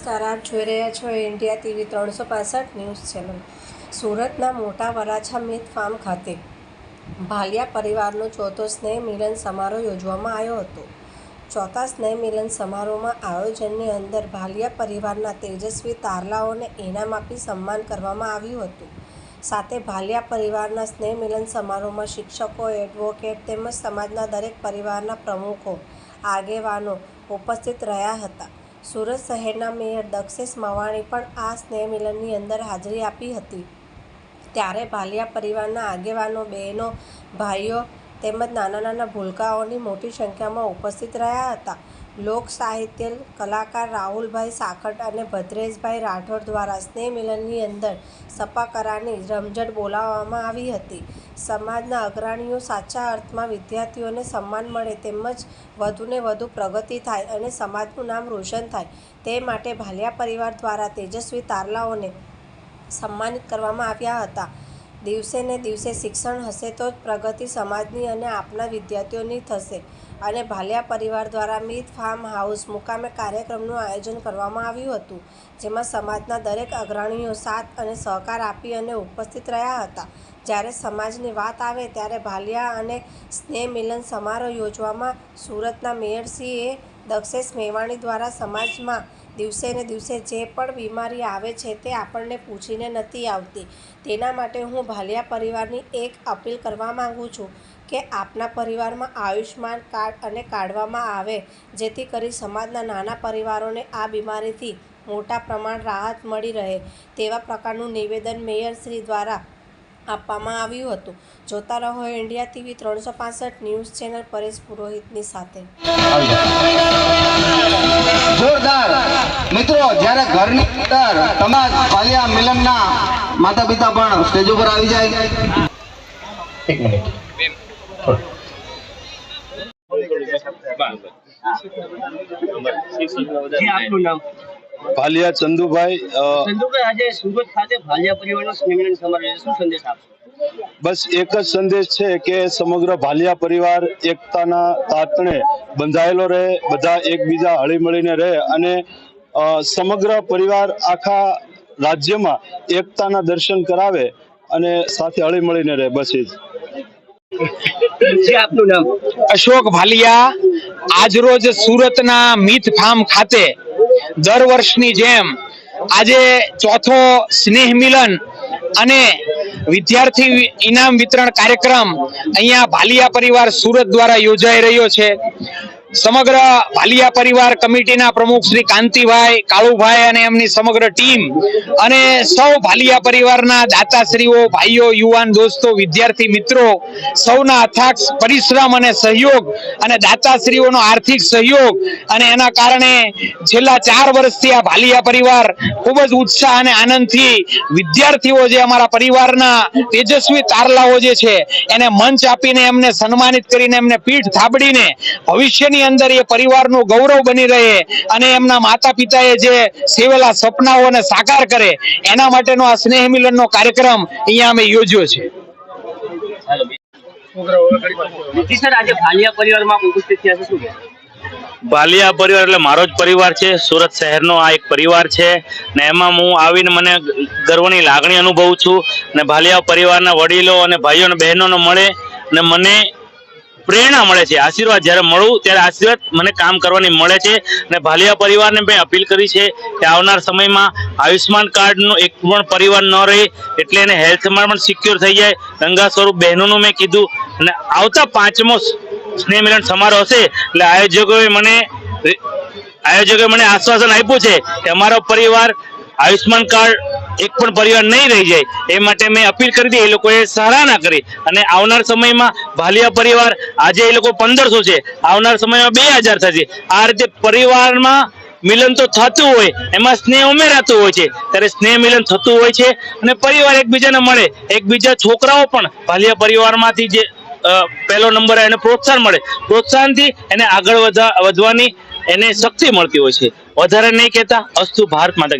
નમસ્કાર, આપ જોઈ રહ્યા છો ઇન્ડિયા ટીવી ત્રણસો પાસઠ ન્યૂઝ ચેનલ. સુરતના મોટા વરાછા મિત ફાર્મ ખાતે ભાલિયા પરિવારનો ચોથો સ્નેહ મિલન સમારોહ યોજવામાં આવ્યો હતો. ચોથા સ્નેહ મિલન સમારોહમાં આયોજનની અંદર ભાલિયા પરિવારના તેજસ્વી તારલાઓને ઇનામ આપી સન્માન કરવામાં આવ્યું હતું. સાથે ભાલિયા પરિવારના સ્નેહ મિલન સમારોહમાં શિક્ષકો, એડવોકેટ તેમજ સમાજના દરેક પરિવારના પ્રમુખો, આગેવાનો ઉપસ્થિત રહ્યા હતા. સુરત શહેરના મેયર દક્ષેશ મવાણી પણ આ સ્નેહ મિલનની અંદર હાજરી આપી હતી. ત્યારે ભાલિયા પરિવારના આગેવાનો, બહેનો, ભાઈઓ તેમજ નાના નાના ભૂલકાઓની મોટી સંખ્યામાં ઉપસ્થિત રહ્યા હતા. લોક સાહિત્ય કલાકાર રાહુલભાઈ સાખટ અને ભદ્રેશભાઈ રાઠોડ દ્વારા સ્નેહ મિલનની અંદર સપાકરાની રમઝટ બોલાવવામાં આવી હતી. સમાજના અગ્રણીઓ સાચા અર્થમાં વિદ્યાર્થીઓને સન્માન મળે તેમજ વધુને વધુ પ્રગતિ થાય અને સમાજનું નામ રોશન થાય તે માટે ભાલિયા પરિવાર દ્વારા તેજસ્વી તારલાઓને સન્માનિત કરવામાં આવ્યા હતા. દિવસે ને દિવસે શિક્ષણ હશે તો જ પ્રગતિ સમાજની અને આપના વિદ્યાર્થીઓની થશે. અને ભાલિયા પરિવાર દ્વારા મિત ફાર્મ હાઉસ મુકામે કાર્યક્રમનું આયોજન કરવામાં આવ્યું હતું, જેમાં સમાજના દરેક અગ્રણીઓ સાથ અને સહકાર આપી અને ઉપસ્થિત રહ્યા હતા. જ્યારે સમાજની વાત આવે ત્યારે ભાલિયા અને સ્નેહ મિલન સમારોહ યોજવામાં સુરતના મેયરશ્રીએ દક્ષેશ મેવાણી દ્વારા સમાજમાં દિવસે ને દિવસે જે પણ બીમારી આવે છે તે આપણને પૂછીને નથી આવતી. તેના માટે હું ભાલિયા પરિવારની એક અપીલ કરવા માગું છું કે આપના પરિવારમાં આયુષ્યમાન કાર્ડ અને કાઢવામાં આવે, જેથી કરી સમાજના નાના પરિવારોને આ બીમારીથી મોટા પ્રમાણ રાહત મળી રહે, તેવા પ્રકારનું નિવેદન મેયર શ્રી દ્વારા આપવામાં આવ્યું હતું. જોતા રહો ઇન્ડિયા ટીવી ત્રણસો પાસઠ ન્યૂઝ ચેનલ પરેશ પુરોહિતની સાથે. જોરદાર. મિત્રો જ્યારે ઘરની અંદર તમામ પાલિયા મિલનના માતા પિતા પણ સ્ટેજ ઉપર આવી જાય. એક મિનિટ. આપનું નામ. ભાલિયા ચંદુભાઈ ચંદુભાઈ આજે સુરત ખાતે ભાલિયા પરિવારનો સ્નેહમિલન સમારોહ શું સંદેશ આપશો? બસ એક જ સંદેશ છે કે સમગ્ર ભાલિયા પરિવાર એકતાના તાતણે બંધાયેલો રહે બધા એકબીજા હળીમળીને રહે અને સમગ્ર પરિવાર આખા રાજ્યમાં એકતાના દર્શન કરાવે અને સાથે હળીમળીને રહે. બસ એ જ. આપનું નામ? અશોક ભાલિયા આજરોજ સુરતના મીત ફાર્મ ખાતે દર વર્ષની જેમ આજે ચોથો સ્નેહ મિલન અને વિદ્યાર્થી ઇનામ વિતરણ કાર્યક્રમ અહીંયા ભાલિયા પરિવાર સુરત દ્વારા યોજાઈ રહ્યો છે. સમગ્ર ભાલિયા પરિવાર કમિટીના પ્રમુખ શ્રી કાંતિભાઈ, કાળુભાઈ અને એમની સમગ્ર ટીમ અને સૌ ભાલિયા પરિવારના દાતાશ્રીઓ, ભાઈઓ, યુવાન દોસ્તો, વિદ્યાર્થી મિત્રો, સૌના અથાક પરિશ્રમ અને સહયોગ અને દાતાશ્રીઓનો આર્થિક સહયોગ અને એના કારણે છેલ્લા ચાર વર્ષથી આ ભાલિયા પરિવાર ખૂબ જ ઉત્સાહ અને આનંદથી વિદ્યાર્થીઓ જે અમારા પરિવારના તેજસ્વી તારલાઓ જે છે એને મંચ આપીને એમને સન્માનિત કરીને એમને પીઠ થાબડીને ભવિષ્યની અંદર એ પરિવારનું ગૌરવ બની રહે અને એમના માતા પિતાએ જે સેવેલા સપનાઓને સાકાર કરે એના માટેનો આ સ્નેહ મિલનનો કાર્યક્રમ અહીંયા અમે યોજ્યો છે જી ભાલિયા પરિવારમાં ઉપસ્થિત થયા છે શું કહેશો? ભાલિયા પરિવાર એટલે મારો જ પરિવાર છે સુરત શહેરનો આ એક પરિવાર છે ને એમાં હું આવીને મને ગર્વની લાગણી અનુભવું છું ને ભાલિયા પરિવારના વડીલો અને ભાઈઓ અને બહેનોને મળે ને મને પ્રેરણા મળે છે, આશીર્વાદ જ્યારે મળું ત્યારે આશીર્વાદ મને કામ કરવાની મળે છે અને ભાલિયા પરિવારને મેં અપીલ કરી છે કે આવનાર સમયમાં આયુષ્યમાન કાર્ડનો એક પણ પરિવાર ન રહે એટલે એને હેલ્થમાં પણ સિક્યોર થઈ જાય. ગંગા સ્વરૂપ બહેનોનું મેં કીધું અને આવતા પાંચમો સ્નેહ મિલન સમારોહ હશે એટલે આયોજકોએ મને આયોજકોએ મને આશ્વાસન આપ્યું છે કે અમારો પરિવાર આયુષ્યમાન કાર્ડ એક પણ પરિવાર નહીં રહી જાય, એ માટે મેં અપીલ કરી હતી, એ લોકોએ સરાહના કરી. અને આવનાર સમયમાં ભાલિયા પરિવાર, આજે એ લોકો પંદરસો છે, આવનાર સમયમાં બે હજાર થશે. આ રીતે પરિવારમાં મિલન તો થતું હોય, એમાં સ્નેહ ઉમેરાતું હોય છે. ત્યારે સ્નેહ મિલન થતું હોય છે અને પરિવાર એકબીજાને મળે. એકબીજા છોકરાઓ પણ ભાલિયા પરિવારમાંથી જે પહેલો નંબર એને પ્રોત્સાહન મળે. પ્રોત્સાહનથી એને આગળ વધા વધવાની એને શક્તિ મળતી હોય છે. વધારે નહીં કહેતા, અસ્તુ ભારત માતા